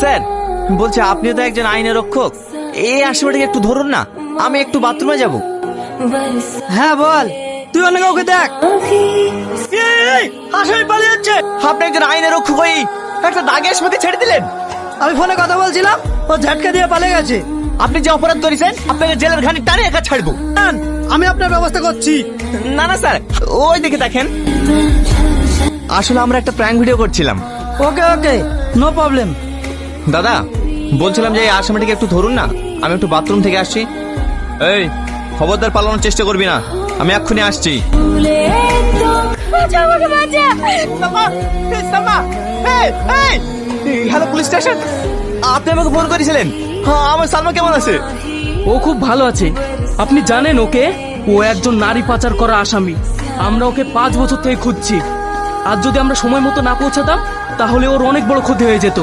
Sir, বলছি আপনি তো একজন আইনের রক্ষক। এই আসামিটাকে একটু ধরুন না, আমি একটু বাথরুমে যাব। হ্যাঁ বল, তুই অন্য কাউকে দেখ। আসামি পালিয়ে যাচ্ছে। আপনি একজন আইনের রক্ষক হয়ে একটা দাগে আসামিকে ছেড়ে দিলেন। আমি ফোনে কথা বলছিলাম, ও ঝাটকা দিয়ে পালিয়ে গেছে। আপনি যে অপরাধ করেছেন, আপনাকে জেলের ঘানি টানে একা ছাড়বো। আমি আপনার ব্যবস্থা করছি। না না, স্যার, ওই দিকে দেখেন। আসলে আমরা একটা প্র্যাঙ্ক ভিডিও করছিলাম। ওকে ওকে নো প্রবলেম দাদা বলছিলাম যে এই আসামিটাকে একটু ধরুন না। আমি একটু বাথরুম থেকে আসছি। এই খবরদার পালানোর চেষ্টা করবি না। আমি এক্ষুনি আসছি। Hello police station. আপনি আমাকে ফোন করেছিলেন? হ্যাঁ আমার সালমা কেমন আছে? ও খুব ভালো আছে। আপনি জানেন ওকে? ও একজন নারী পাচার করা আসামি। আমরা ওকে পাঁচ বছর থেকে খুঁজছি। আর যদি আমরা সময় মতো না পৌঁছাতাম তাহলে ওর অনেক বড় ক্ষতি হয়ে যেত।